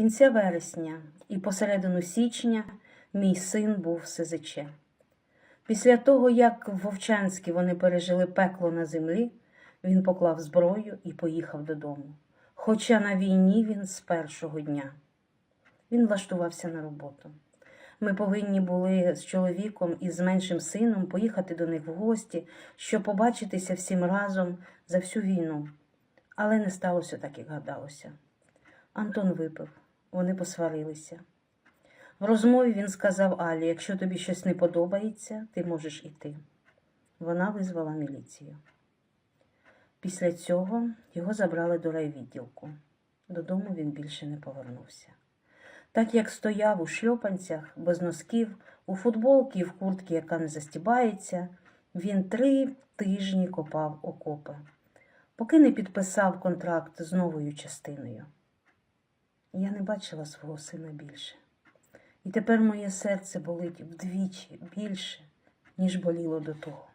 кінця вересня і посередину січня мій син був СЗЧ. Після того, як в Вовчанській вони пережили пекло на землі, він поклав зброю і поїхав додому. Хоча на війні він з першого дня. Він влаштувався на роботу. Ми повинні були з чоловіком і з меншим сином поїхати до них в гості, щоб побачитися всім разом за всю війну. Але не сталося так, як гадалося. Антон випив, вони посварилися. В розмові він сказав Алі, якщо тобі щось не подобається, ти можеш іти. Вона визвала міліцію. Після цього його забрали до райвідділку. Додому він більше не повернувся. Так як стояв у шльопанцях, без носків, у футболці в куртці, яка не застібається, він три тижні копав окопи, поки не підписав контракт з новою частиною. Я не бачила свого сина більше. І тепер моє серце болить вдвічі більше, ніж боліло до того.